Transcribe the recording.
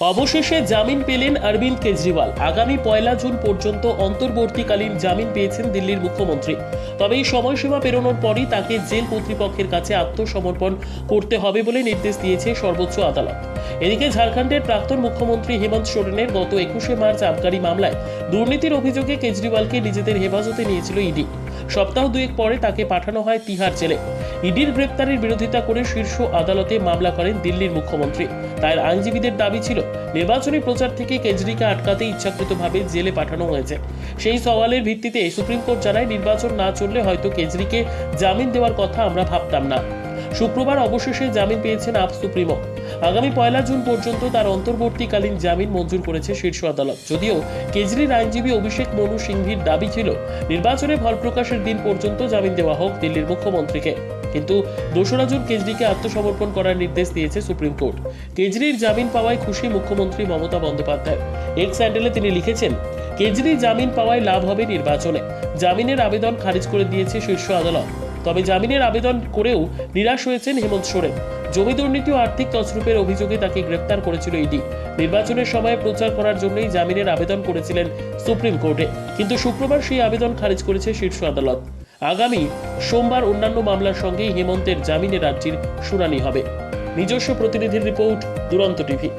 অবশেষে জামিন পেলেন অরবিন্দ কেজরিওয়াল। আগামী পয়লা জুন পর্যন্ত অন্তর্বর্তীকালীন জামিন পেয়েছেন দিল্লির মুখ্যমন্ত্রী। তবে এই সময়সীমা পেরোনোর পরই তাকে জেল কর্তৃপক্ষের কাছে আত্মসমর্পণ করতে হবে বলে নির্দেশ দিয়েছে সর্বোচ্চ আদালত। এদিকে ঝাড়খণ্ডের প্রাক্তন মুখ্যমন্ত্রী হেমন্ত সোরেনের গত একুশে মার্চ আবগারি মামলায় দুর্নীতির অভিযোগে কেজরিওয়ালকে নিজেদের হেফাজতে নিয়েছিল ইডি। সপ্তাহ দুয়েক পরে তাকে পাঠানো হয় তিহার জেলে। ইডির গ্রেপ্তারের বিরোধিতা করে শীর্ষ আদালতে মামলা করেন দিল্লির মুখ্যমন্ত্রী। তার আইনজীবীদের দাবি ছিল নির্বাচনী প্রচার থেকে কেজরিকে আটকাতে ইচ্ছাকৃতভাবে জেলে পাঠানো হয়েছে। সেই সওয়ালের ভিত্তিতে সুপ্রিম কোর্ট জানায়, নির্বাচন না চললে হয়তো কেজরিকে জামিন দেওয়ার কথা আমরা ভাবতাম না। শুক্রবার অবশেষে জামিন পেয়েছেন আপ সুপ্রিমো। আগামী পয়লা জুন পর্যন্ত তার অন্তর্বর্তীকালীন জামিন মঞ্জুর করেছে শীর্ষ আদালত। যদিও কেজরির আইনজীবী অভিষেক মনু সিংভির দাবি ছিল, নির্বাচনে ফল প্রকাশের দিন পর্যন্ত জামিন দেওয়া হোক দিল্লির মুখ্যমন্ত্রীকে। কিন্তু দোসরা জুন কেজরিকে আত্মসমর্পণ করার নির্দেশ দিয়েছে সুপ্রিম কোর্ট। কেজরির জামিন পাওয়ায় খুশি মুখ্যমন্ত্রী মমতা বন্দ্যোপাধ্যায়। এক্স হ্যান্ডেলে তিনি লিখেছেন, কেজরি জামিন পাওয়ায় লাভ হবে নির্বাচনে। জামিনের আবেদন খারিজ করে দিয়েছে শীর্ষ আদালত। তবে জামিনের আবেদন করেও নিরাশ হয়েছেন হেমন্ত সোরেন। জমি দুর্নীতি ও আর্থিক তছরূপের অভিযোগে তাকে গ্রেপ্তার করেছিল ইডি। নির্বাচনের সময় প্রচার করার জন্যই জামিনের আবেদন করেছিলেন সুপ্রিম কোর্টে। কিন্তু শুক্রবার সেই আবেদন খারিজ করেছে শীর্ষ আদালত। আগামী সোমবার অন্যান্য মামলার সঙ্গেই হেমন্তের জামিনের আর্জির শুনানি হবে। নিজস্ব প্রতিনিধির রিপোর্ট দুরন্ত টিভি।